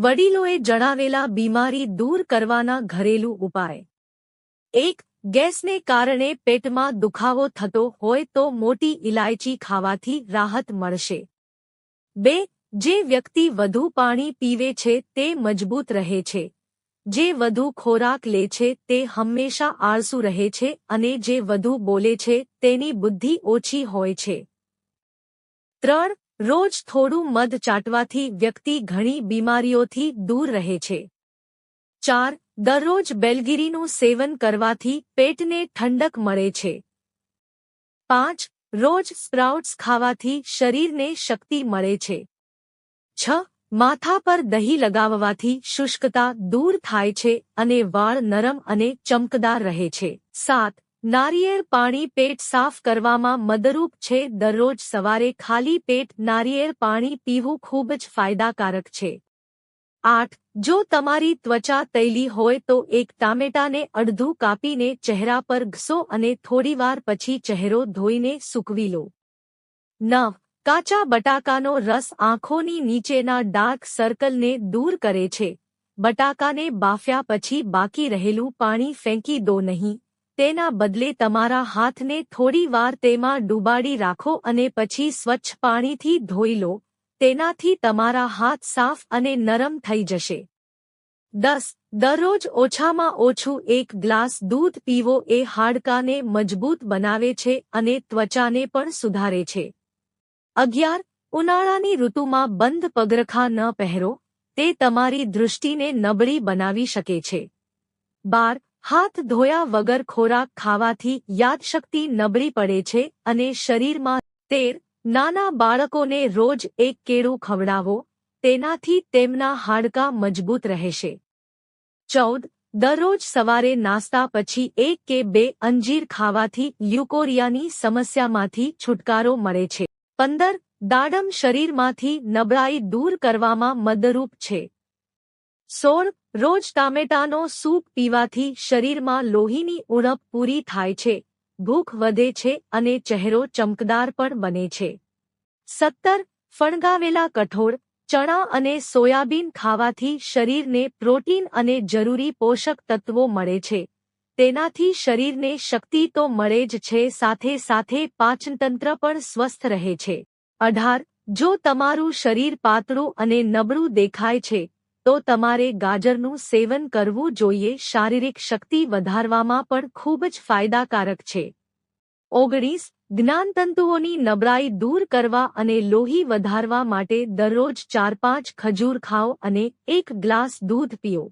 વડીલોએ જણાવેલા બીમારી દૂર કરવાના ઘરેલું ઉપાય. એક, ગેસને કારણે પેટમાં દુખાવો થતો હોય તો મોટી ઇલાયચી ખાવાથી રાહત મળશે. બે, જે વ્યક્તિ વધુ પાણી પીવે છે તે મજબૂત રહે છે. જે વધુ ખોરાક લે છે તે હંમેશા આળસુ રહે છે અને જે વધુ બોલે છે તેની બુદ્ધિ ઓછી હોય છે. ત્રણ રોજ થોડું મધ ચાટવાથી વ્યક્તિ ઘણી બીમારીઓથી દૂર રહે છે. ચાર, દરરોજ બેલગીરીનું સેવન કરવાથી પેટને ઠંડક મળે છે. પાંચ, રોજ સ્પ્રાઉટ્સ ખાવાથી શરીરને શક્તિ મળે છે. છ, માથા પર દહીં લગાવવાથી શુષ્કતા દૂર થાય છે અને વાળ નરમ અને ચમકદાર રહે છે. સાત નારિયેળ પાણી પેટ સાફ કરવામાં મદરૂપ છે. દરરોજ સવારે ખાલી પેટ નારિયેળ પાણી પીવું ખૂબ જ ફાયદાકારક છે. આઠ, જો તમારી ત્વચા તૈલી હોય તો એક ટામેટાને અડધું કાપીને ચહેરા પર ઘસો અને થોડીવાર પછી ચહેરો ધોઈને સૂકવી લો. નવ, કાચા બટાકાનો રસ આંખોની નીચેના ડાર્ક સર્કલને દૂર કરે છે. બટાકાને બાફ્યા પછી બાકી રહેલું પાણી ફેંકી દો નહીં. તેના બદલે તમારા હાથને થોડી વાર તેમાં ડૂબાડી રાખો અને પછી સ્વચ્છ પાણીથી ધોઈ લો. તેનાથી તમારા હાથ સાફ અને નરમ થઈ જશે. દસ, દરરોજ ઓછામાં ઓછું એક ગ્લાસ દૂધ પીવો એ હાડકાને મજબૂત બનાવે છે અને ત્વચાને પણ સુધારે છે. અગિયાર, ઉનાળાની ઋતુમાં બંધ પગરખા ન પહેરો. તે તમારી દૃષ્ટિને નબળી બનાવી શકે છે. બાર હાથ ધોયા વગર ખોરાક ખાવાથી યાદશક્તિ નબળી પડે છે અને શરીરમાં તેર નાના બાળકોને રોજ એક કેળું ખવડાવો, તેનાથી તેમના હાડકાં મજબૂત રહેશે. ચૌદ, દરરોજ સવારે નાસ્તા પછી એક કે બે અંજીર ખાવાથી લ્યુકોરિયાની સમસ્યામાંથી છુટકારો મળે છે. પંદર, દાડમ શરીરમાંથી નબળાઈ દૂર કરવામાં મદરૂપ છે. સોળ રોજ ટામેટાનો સૂપ પીવાથી શરીરમાં લોહીની ઉણપ પૂરી થાય છે, ભૂખ વધે છે અને ચહેરો ચમકદાર પણ બને છે. સત્તર, ફણગાવેલા કઠોળ, ચણા અને સોયાબીન ખાવાથી શરીરને પ્રોટીન અને જરૂરી પોષક તત્વો મળે છે. તેનાથી શરીરને શક્તિ તો મળે જ છે, સાથે સાથે પાચનતંત્ર પણ સ્વસ્થ રહે છે. અઢાર, જો તમારું શરીર પાતળું અને નબળું દેખાય છે તો તમારે ગાજરનું સેવન કરવું જોઈએ. શારીરિક શક્તિ વધારવામાં પણ ખૂબ જ ફાયદાકારક છે. ઓગણીસ, જ્ઞાનતંતુઓની નબળાઈ દૂર કરવા અને લોહી વધારવા માટે દરરોજ ચાર પાંચ ખજૂર ખાઓ અને એક ગ્લાસ દૂધ પીઓ.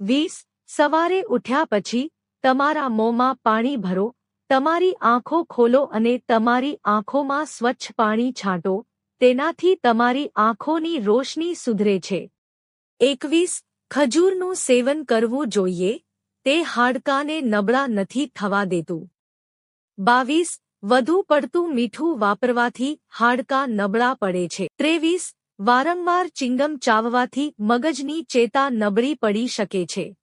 વીસ, સવારે ઉઠ્યા પછી તમારા મોંમાં પાણી ભરો, તમારી આંખો ખોલો અને તમારી આંખોમાં સ્વચ્છ પાણી છાંટો. તેનાથી તમારી આંખોની રોશની સુધરે છે. એકવીસ, ખજૂરનું સેવન કરવું જોઈએ, તે હાડકાને નબળા નથી થવા દેતું. બાવીસ, વધુ પડતું મીઠું વાપરવાથી હાડકા નબળા પડે છે. ત્રેવીસ, વારંવાર ચિંગમ ચાવવાથી મગજની ચેતા નબળી પડી શકે છે.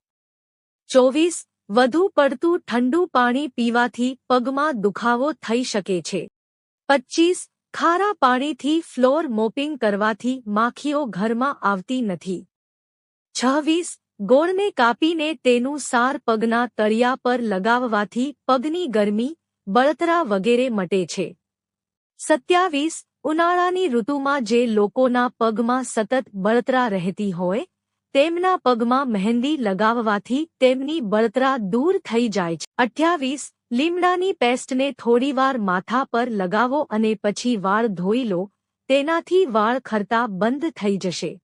ચોવીસ, વધુ પડતું ઠંડુ પાણી પીવાથી પગમાં દુખાવો થઈ શકે છે. પચ્ચીસ, ખારા પાણીથી ફ્લોર મોપિંગ કરવાથી માખીઓ ઘરમાં આવતી નથી. છવ્વીસ, ગોળને કાપીને તેનું સાર પગના તળિયા પર લગાવવાથી પગની ગરમી, બળતરા વગેરે મટે છે. સત્યાવીસ, ઉનાળાની ઋતુમાં જે લોકોના પગમાં સતત બળતરા રહેતી હોય, તેમના પગમાં મહેંદી લગાવવાથી તેમની બળતરા દૂર થઈ જાય છે. અઠ્યાવીસ, લીમડાની પેસ્ટને થોડીવાર માથા પર લગાવો અને પછી વાળ ધોઈ લો, તેનાથી વાળ ખરતા બંધ થઈ જશે.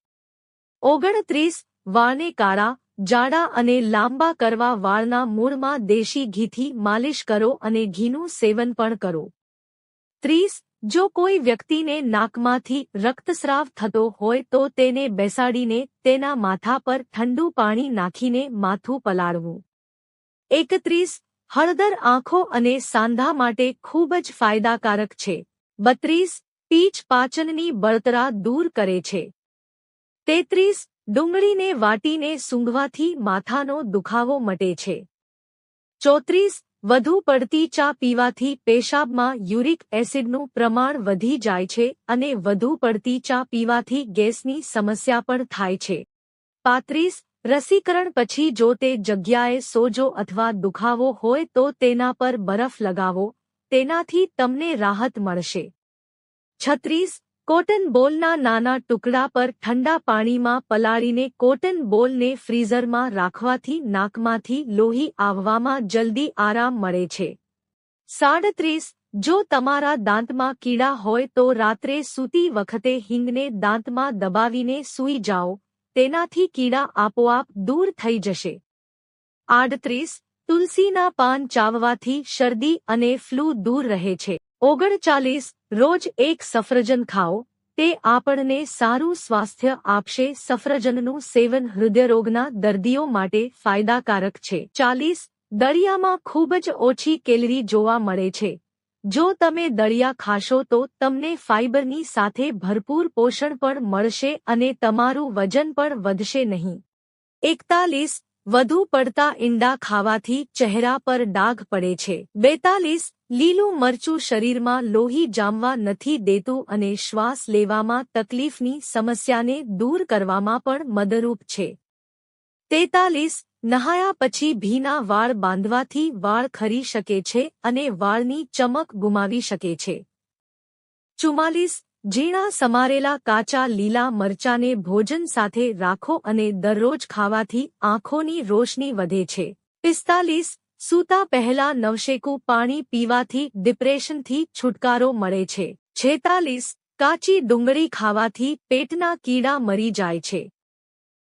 ઓગણત્રીસ વાળને કાળા જાડા અને લાંબા કરવા વાળના મૂળમાં દેશી ઘીથી માલિશ કરો અને ઘીનું સેવન પણ કરો. ત્રીસ, જો કોઈ વ્યક્તિને નાકમાંથી રક્તસ્રાવ થતો હોય તો તેને બેસાડીને તેના માથા પર ઠંડુ પાણી નાખીને માથું પલાળવું. એકત્રીસ, હળદર આંખો અને સાંધા માટે ખૂબ જ ફાયદાકારક છે. બત્રીસ પીચ પાચનની બળતરા દૂર કરે છે. તેત્રીસ ડુંગળીને વાટીને સૂંઘવાથી માથાનો દુખાવો મટે છે. ચોત્રીસ, વધુ પડતી ચા પીવાથી પેશાબમાં યુરિક એસિડનું પ્રમાણ વધી જાય છે અને વધુ પડતી ચા પીવાથી ગેસની સમસ્યા પણ થાય છે. પાંત્રીસ, રસીકરણ પછી જો તે જગ્યાએ સોજો અથવા દુખાવો હોય તો તેના પર બરફ લગાવો, તેનાથી તમને રાહત મળશે. છત્રીસ કોટન બોલના નાના ટુકડા પર ઠંડા પાણીમાં પલાળીને કોટન બોલને ફ્રીઝરમાં રાખવાથી નાકમાંથી લોહી આવવામાં જલ્દી આરામ મળે છે. સાડત્રીસ, જો તમારા દાંતમાં કીડા હોય તો રાત્રે સૂતી વખતે હિંગને દાંતમાં દબાવીને સૂઈ જાઓ, તેનાથી કીડા આપોઆપ દૂર થઈ જશે. આડત્રીસ, તુલસીના પાન ચાવવાથી શરદી અને ફ્લૂ દૂર રહે છે. ઓગણચાલીસ રોજ એક સફરજન ખાઓ, તે આપણને સારું સ્વાસ્થ્ય આપશે. સફરજનનું સેવન હૃદયરોગના દર્દીઓ માટે ફાયદાકારક છે. ચાલીસ, દળિયામાં ખૂબ જ ઓછી કેલરી જોવા મળે છે. જો તમે દળિયા ખાશો તો તમને ફાઇબરની સાથે ભરપૂર પોષણ પણ મળશે અને તમારું વજન પણ વધશે નહીં. એકતાલીસ, વધુ પડતા ઈંડા ખાવાથી ચહેરા પર ડાઘ પડે છે. બેતાલીસ લીલું મરચું શરીરમાં લોહી જામવા નથી દેતું અને શ્વાસ લેવામાં તકલીફની સમસ્યાને દૂર કરવામાં પણ મદરૂપ છે. તેતાલીસ, નહાયા પછી ભીના વાળ બાંધવાથી વાળ ખરી શકે છે અને વાળની ચમક ગુમાવી શકે છે. ચુમ્માલીસ, ઝીણા સમારેલા કાચા લીલા મરચાને ભોજન સાથે રાખો અને દરરોજ ખાવાથી આંખોની રોશની વધે છે. પિસ્તાલીસ સૂતા પહેલા નવશેકું પાણી પીવાથી ડિપ્રેશનથી છુટકારો મળે છે. છેતાલીસ, કાચી ડુંગળી ખાવાથી પેટના કીડા મરી જાય છે.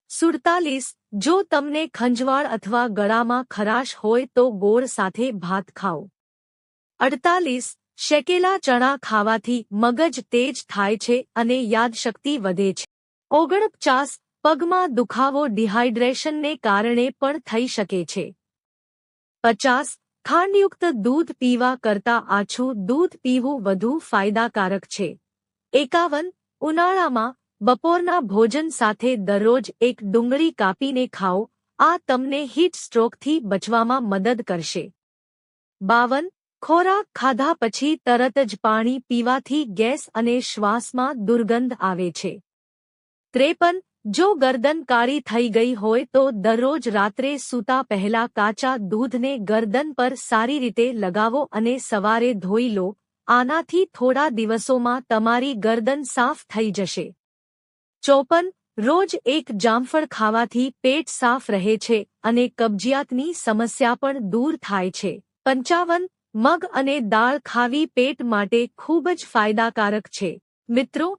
સુડતાલીસ, જો તમને ખંજવાળ અથવા ગળામાં ખરાશ હોય તો ગોળ સાથે ભાત ખાઓ. અડતાલીસ, શેકેલા ચણા ખાવાથી મગજ તેજ થાય છે અને યાદશક્તિ વધે છે. ઓગણપચાસ, પગમાં દુખાવો ડિહાઇડ્રેશનને કારણે પણ થઈ શકે છે. પચાસ, ખાંડયુક્ત દૂધ પીવા કરતા આછું દૂધ પીવું વધુ ફાયદાકારક છે. એકાવન, ઉનાળામાં બપોરના ભોજન સાથે દરરોજ એક ડુંગળી કાપીને ખાઓ, આ તમને હીટ સ્ટ્રોકથી બચવામાં મદદ કરશે. બાવન, ખોરાક ખાધા પછી તરત જ પાણી પીવાથી ગેસ અને શ્વાસમાં દુર્ગંધ આવે છે. ત્રેપન જો ગરદન કાળી થઈ ગઈ હોય તો દરરોજ રાત્રે સૂતા પહેલા કાચા દૂધને ગરદન પર સારી રીતે લગાવો અને સવારે ધોઈ લો. આનાથી થોડા દિવસોમાં તમારી ગરદન સાફ થઈ જશે. ચોપન, રોજ એક જામફળ ખાવાથી પેટ સાફ રહે છે અને કબજિયાતની સમસ્યા પણ દૂર થાય છે. પંચાવન, મગ અને દાળ ખાવી પેટ માટે ખૂબ જ ફાયદાકારક છે. મિત્રો